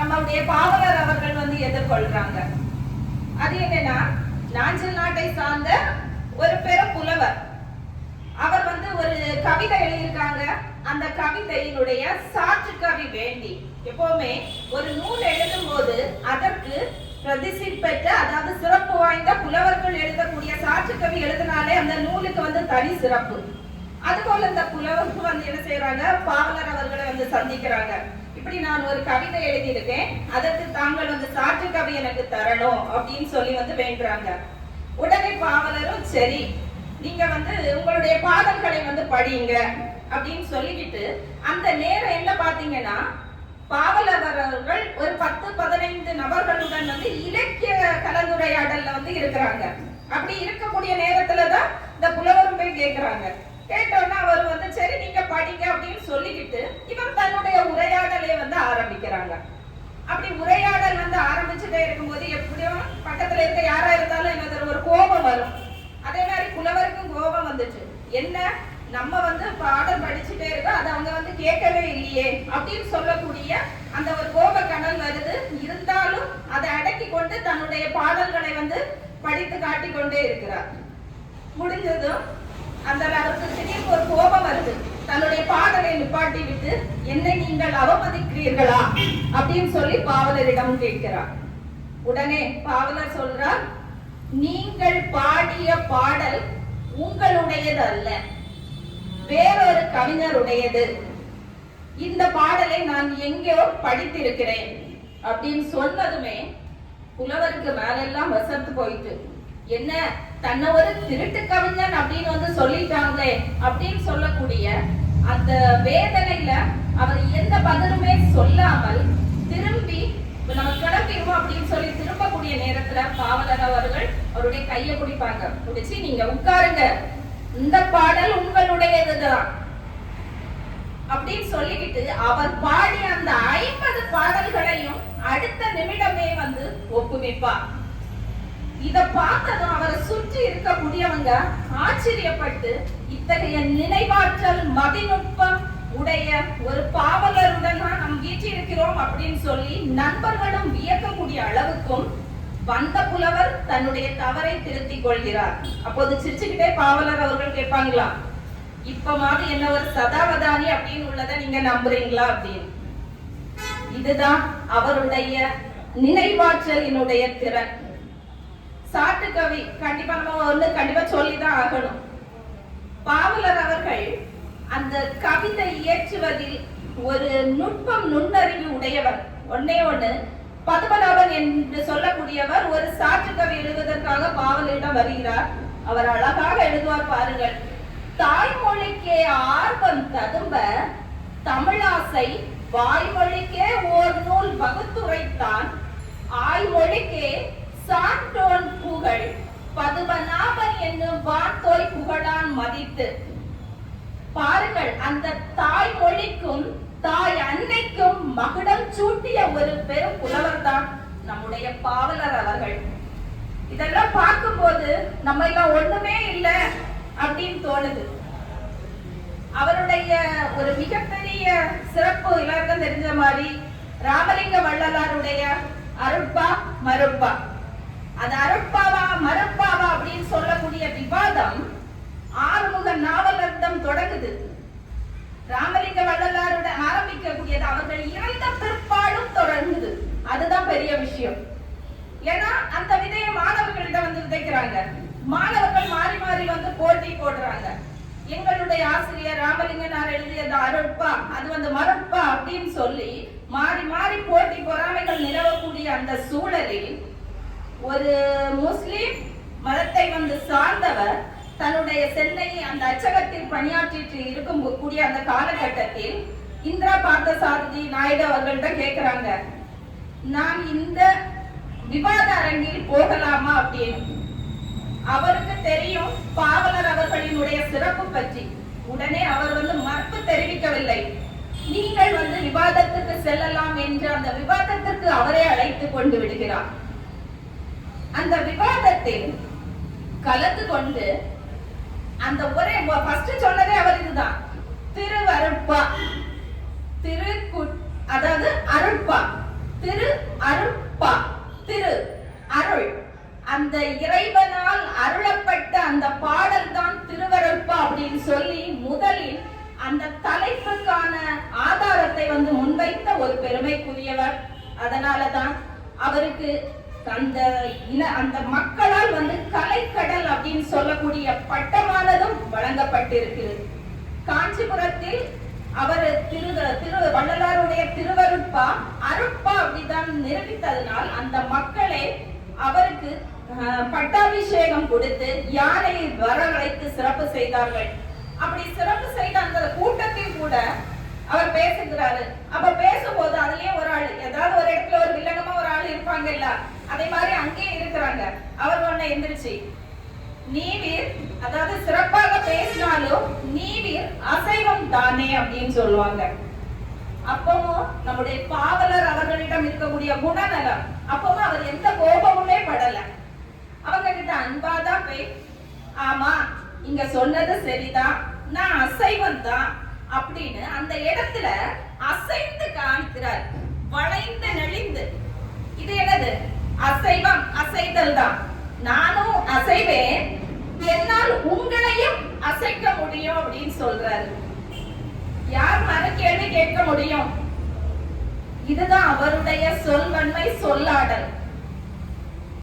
நம்மளுடைய பாவலர் அவர்கள் வந்து எதிர்கொள்றாங்க. அது என்னன்னா நாஞ்சில் நாட்டை சார்ந்த ஒரு பெரும் புலவர் அவர் வந்து ஒரு கவிதை எழுதியிருக்காங்க. அந்த கவிதையினுடைய சாற்று கவி வேண்டி. எப்பவுமே ஒரு நூல் எழுதும் போது அதற்கு பிரதிஷ்டி பெற்ற அதாவது சிறப்பு வாய்ந்த புலவர்கள் எழுதக்கூடிய சாற்று கவி எழுதினாலே அந்த நூலுக்கு வந்து தனி சிறப்பு. அதுபோல இந்த புலவர்கள் வந்து என்ன செய்யறாங்க பாவலர் அவர்களை வந்து சந்திக்கிறாங்க. இப்படி நான் ஒரு கவிதை எழுதியிருக்கேன். அதற்கு தாங்கள் வந்து சாற்று கவி எனக்கு தரணும் அப்படின்னு சொல்லி வந்து வேண்டுறாங்க. உடனே பாவலரும் சரி நீங்க வந்து உங்களுடைய பாதங்களை வந்து படியுங்க அப்படின்னு சொல்லிக்கிட்டு அந்த நேரம் என்ன பாத்தீங்கன்னா பாவலர் அவர்கள் ஒரு பத்து பதினைந்து நபர்களுடன் வந்து இலக்கிய கலந்துரையாடல்ல வந்து இருக்கிறாங்க. அப்படி இருக்கக்கூடிய நேரத்துல தான் இந்த புலவரும் போய் கேட்கிறாங்க கேட்டோன்னா அவர் வந்து சரி நீங்க படிங்க அப்படின்னு சொல்லிக்கிட்டு இவர் தன்னுடைய உரையாடலை வந்து ஆரம்பிக்கிறாங்க. அப்படி உரையாடல் வந்து ஆரம்பிச்சுட்டே இருக்கும்போது எப்படியும் பக்கத்துல இருக்க யாரா இருந்தாலும் எனக்கு ஒரு கோபம் வரும். அதே மாதிரி புலவருக்கும் கோபம் வந்துச்சு. என்ன? நம்ம வந்து பாடல் படிச்சுட்டே இருக்கோம். அதை அவங்க வந்து கேட்கவே இல்லையே அப்படின்னு சொல்லக்கூடிய அந்த ஒரு கோப கனல் வருது. இருந்தாலும் அதை அடக்கி கொண்டு தன்னுடைய பாடல்களை வந்து படித்து காட்டிக்கொண்டே இருக்கிறார். முடிஞ்சதும் அந்த அவருக்கு திடீர் ஒரு கோபம் வருது. தன்னுடைய பாடலை நிப்பாட்டி விட்டு என்னை நீங்கள் அவமதிக்கிறீர்களா? அப்படின்னு சொல்லி பாவலரிடம் கேட்கிறார். உடனே பாவலர் சொல்றார் நீங்கள் பாடிய பாடல் உங்களுடையது அல்ல வேறொரு கவிஞருடையது. இந்த பாடலை நான் எங்கேயோ படித்திருக்கிறேன். அப்படின்னு சொன்னதுமே புலவருக்கு மேலெல்லாம் வசத்து போயிட்டு என்ன தன்னை ஒரு திருட்டு கவிஞன் அப்படின்னு வந்து சொல்லிட்டாங்களே அப்படின்னு சொல்லக்கூடிய அந்த வேதனையில அவர் எந்த பதிலுமே சொல்லாமல் திரும்பி நம்ம கிளம்பிடுவோம் அப்படின்னு சொல்லி திரும்பக்கூடிய நேரத்துல பாவலர் அவர்கள் அவருடைய கையை பிடிப்பாங்க. குடிச்சு நீங்க உட்காருங்க. இந்த பாடல் உங்களுடையதுதான். அப்படின்னு சொல்லிக்கிட்டு அவர் பாடிய அந்த ஐம்பது பாடல்களையும் அடுத்த நிமிடமே வந்து ஒப்புவிப்பார். இதை பார்த்ததும் அவரை சுற்றி இருக்கக்கூடியவங்க ஆச்சரியப்பட்டு இத்தகைய நினைவாற்றல் மதிநுட்பம் உடைய ஒரு பாவலருடன் தான் நாம் வீற்றிருக்கிறோம் அப்படின்னு சொல்லி நண்பர்களும் வியக்கக்கூடிய அளவுக்கும் வந்த புலவர் தன்னுடைய தவறை திருத்திக் கொள்கிறார். அப்போது சிரிச்சுக்கிட்டே பாவலர் அவர்கள் கேட்பாங்களா இப்ப மாதிரி என்ன ஒரு சதாவதானி அப்படின்னு உள்ளதை நீங்க நம்புறீங்களா? அப்படின்னு. இதுதான் அவருடைய நினைவாற்றலினுடைய திறன். சாட்டு கவி கண்டிப்பா நம்ம வந்து கண்டிப்பா சொல்லிதான் ஆகணும். பாவலர் அவர்கள் அந்த கவிதை இயற்றுவதில் ஒரு நுட்பம் நுண்ணறிவு உடையவர். ஒன்னே ஒண்ணு பத்மநாபன் என்று சொல்லக்கூடியவர் ஒரு சாற்று கவி எழுதுவதற்காக பாவலிடம் வருகிறார். அவர் அழகாக எழுதுவார் பாருங்கள். தாய்மொழிக்கே ஆர்வம் ததும்ப தமிழாசை வாய்மொழிக்கே ஓர் நூல் வகுத்துரைத்தான். ஆய்மொழிக்கே புகழான் மதித்து. பாருங்கள் அந்த தாய் மொழிக்கும் தாய் அன்னைக்கும் மகுடம் சூட்டிய ஒரு பெரும் புலவர் தான் நம்முடைய பாவலர் அவர்கள். இதெல்லாம் பார்க்கும்போது நம்ம எல்லாம் ஒண்ணுமே இல்லை அப்படின்னு தோணுது. அவருடைய ஒரு மிகப்பெரிய சிறப்பு எல்லாருக்கும் தெரிஞ்ச மாதிரி ராமலிங்க வள்ளலாருடைய அருட்பா மருட்பா. அது அருட்பாவா மருட்பாவா அப்படின்னு சொல்லக்கூடிய விவாதம் ஆறுமுக நாவலர்த்தம் தொடங்குது. ராமலிங்க வள்ளலாரோட ஆரம்பிக்கக்கூடியது அவர்கள் இறந்த பிற்பாடும் தொடங்குது. அதுதான் பெரிய விஷயம். ஏன்னா அந்த விதையை மாணவர்களிடம் வந்து விதைக்கிறாங்க. மாணவர்கள் மாறி மாறி வந்து போட்டி போடுறாங்க. எங்களுடைய ஆசிரியர் ராமலிங்கனார் எழுதியது அருட்பா அது வந்து மருட்பா அப்படின்னு சொல்லி மாறி மாறி போட்டி பொறாமைகள் நிலவக்கூடிய அந்த சூழலில் ஒரு முஸ்லிம் மதத்தை வந்து சார்ந்தவர் தன்னுடைய சென்னை அந்த அச்சகத்தில் பணியாற்றிட்டு இருக்கும் கூடிய அந்த காலகட்டத்தில் இந்திரா பார்த்தசாரதி நாயுடு அவர்கள்ட்ட கேட்கிறாங்க நான் இந்த விவாத அரங்கில் போகலாமா? அப்படின்னு. அவருக்கு தெரியும் பாவலர் அவர்களினுடைய சிறப்பு பற்றி. உடனே அவர் வந்து மறுப்பு தெரிவிக்கவில்லை. நீங்கள் வந்து விவாதத்துக்கு செல்லலாம் என்று அந்த விவாதத்திற்கு அவரே அழைத்து கொண்டு விடுகிறார். அந்த விவாதத்தில் கலந்து கொண்டு அந்த ஒரே ஃபர்ஸ்ட் சொன்னதே அவர் இதுதான். திருவருட்பா. திரு அதாவது அருட்பா. திரு அருட்பா. திரு அருள். அந்த இறைவனால் அருளப்பட்ட அந்த பாடல் தான் திருவருட்பா அப்படின்னு சொல்லி முதலில் அந்த தலைப்புக்கான ஆதாரத்தை வந்து முன்வைத்த ஒரு பெருமைக்குரியவர். அதனால தான் அவருக்கு அந்த இன அந்த மக்களால் வந்து கலைக்கடல் அப்படின்னு சொல்லக்கூடிய பட்ட வழங்கப்பட்டிருக்கிறது. காஞ்சிபுரத்தில் அவர் திரு திரு வள்ளலாருடைய திருவருட்பா அருட்பா அப்படிதான் நிரூபித்ததனால் அந்த மக்களை அவருக்கு அஹ், பட்டாபிஷேகம் கொடுத்து யானையை வரவழைத்து சிறப்பு செய்தார்கள். அப்படி சிறப்பு செய்த அந்த கூட்டத்தில் கூட அவர் பேசுகிறாரு. அப்ப பேசும்போது அதுலயே ஒரு ஆள் ஏதாவது ஒரு இடத்துல ஒரு வில்லங்கமா ஒரு ஆள் இருப்பாங்கல்ல அதே மாதிரி அங்கேயே இருக்கிறாங்க. அவர் ஒண்ணு எந்திரிச்சு நீவீர் அதாவது சிறப்பாக பேசினாலும் நீவிர் அசைவம் தானே அப்படின்னு சொல்லுவாங்க. அப்பவும் நம்முடைய பாவலர் அவர்களிடம் இருக்கக்கூடிய குணநலம் அப்பவும் அவர் எந்த கோபமுமே படல. அவங்க கிட்ட அன்பாதான் போய் ஆமா இங்க சொன்னது சரிதான் நான் அசைவம் தான் அப்படின்னு அந்த இடத்துல அசைந்து காமிக்கிறார் வளைந்து நெளிந்து. இது என்னது? அசைவம் அசைதல் தான். நானும் அசைவேன் அசைக்க முடியும் அப்படின்னு சொல்றாரு. யார் மறு கேள்வி கேட்க முடியும்? இதுதான் அவருடைய சொல்வன்மை சொல்லாடல்.